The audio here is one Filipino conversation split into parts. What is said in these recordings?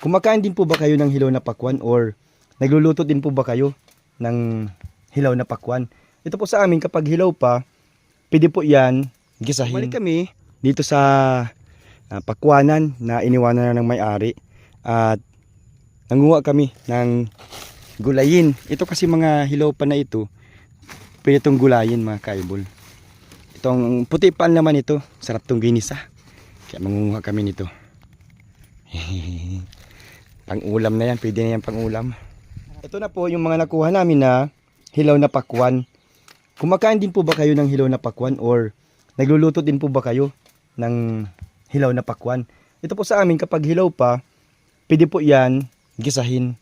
Kumakain din po ba kayo ng hilaw na pakwan or nagluluto din po ba kayo ng hilaw na pakwan? Ito po sa amin kapag hilaw pa, pwede po yan gisahin. Balik kami dito sa ah, pakwanan na iniwanan na ng may-ari at nanguha kami ng gulayin. Ito kasi mga hilaw pa na ito, pwede itong gulayin mga kaibol. Itong puti pa ang laman ito, sarap tong ginisa. Kaya mangunguha kami nito. pang ulam na yan, pwede na yan pang ulam. Ito na po yung mga nakuha namin na hilaw na pakwan. Kumakain din po ba kayo ng hilaw na pakwan or nagluluto din po ba kayo ng hilaw na pakwan? Ito po sa amin kapag hilaw pa, pwede po yan gisahin.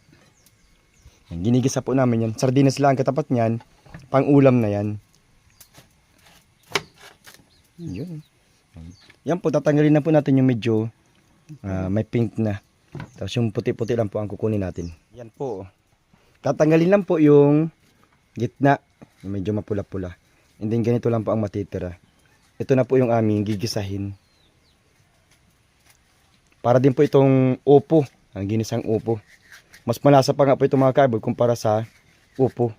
Yan, Ginigisa po namin yan. Sardinas lang ang katapat niyan. Pang ulam na yan. Yun. Yan po, tatanggalin na po natin yung medyo ah, may pink na. Tapos yung puti-puti lang po ang kukunin natin. Yan po. Tatanggalin lang po yung gitna. Medyo mapula-pula. And then ganito lang po ang matitira. Ito na po yung aming gigisahin. Para din po itong upo. Ang ginisang upo. Mas malasa pa nga po itong mga kaibol kumpara sa upo.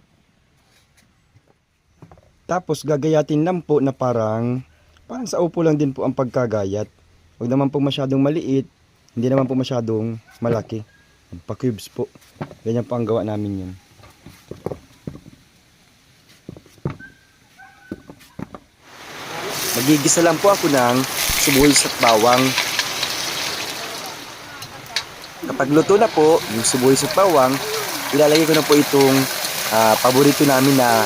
Tapos gagayatin lang po na parang parang sa upo lang din po ang pagkagayat. Huwag naman po masyadong maliit, hindi naman po masyadong malaki. Pa-cubes po. Ganyan po ang gawa namin yun. Magigisa lang po ako ng sibuyas at bawang. Kapag luto na po, yung sibuyas at bawang, ilalagay ko na po itong ah, paborito namin na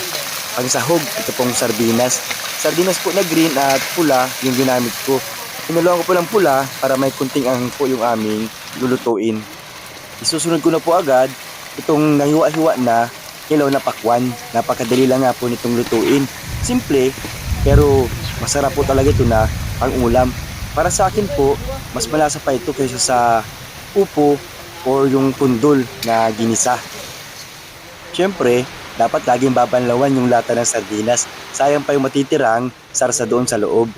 pangsahog. Ito pong sardinas. Sardinas po na green at pula yung ginamit ko. Pinuluan ko po ng pula para may kunting ang po yung aming lulutuin. Isusunod ko na po agad itong nahiwa-hiwa na hilaw na pakwan. Napakadali lang nga po nitong lutuin. Simple, pero masarap po talaga ito na pang ulam. Para sa akin po, mas malasa pa ito kaysa sa upo or yung tundol na ginisa. Siyempre, dapat laging babanlawan yung lata ng sardinas. Sayang pa yung matitirang sarsa doon sa loob.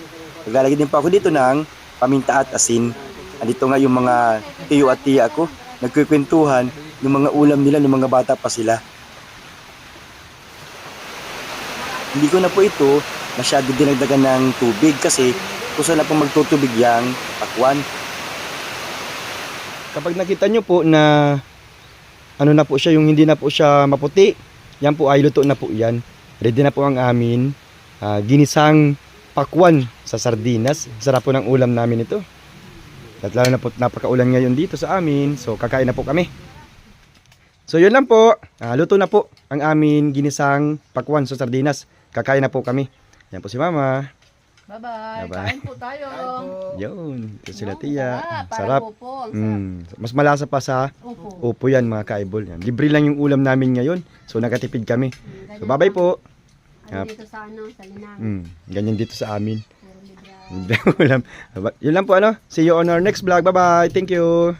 Naglalagay din pa ako dito ng paminta at asin. Andito nga yung mga tiyo at tiya ko. Nagkikwentuhan yung mga ulam nila ng mga bata pa sila. Hindi ko na po ito masyado dinagdagan ng tubig kasi kusa na pong magtutubig yang pakwan. Kapag nakita nyo po na ano na po siya, yung hindi na po siya maputi, yan po ay luto na po yan. Ready na po ang amin ah, ginisang pakwan sa sardinas. Sarap po ng ulam namin ito. At lalo na po napakaulan ngayon dito sa amin. So kakain na po kami. So yun lang po. Ah, luto na po ang amin ginisang pakwan sa sardinas. Kakain na po kami. Yan po si Mama. Bye-bye. Kain po tayo. Yun. Ito sila tiya. sarap. Mm. Mas malasa pa sa Upo. upo yan mga kaibol. Yan. Libre lang yung ulam namin ngayon. So nakatipid kami. Mm, So bye-bye po. Ano dito sa ano, sa linang. Mm. Ganyan dito sa amin. Libre ang ulam. Yun lang po ano. See you on our next vlog. Bye-bye. Thank you.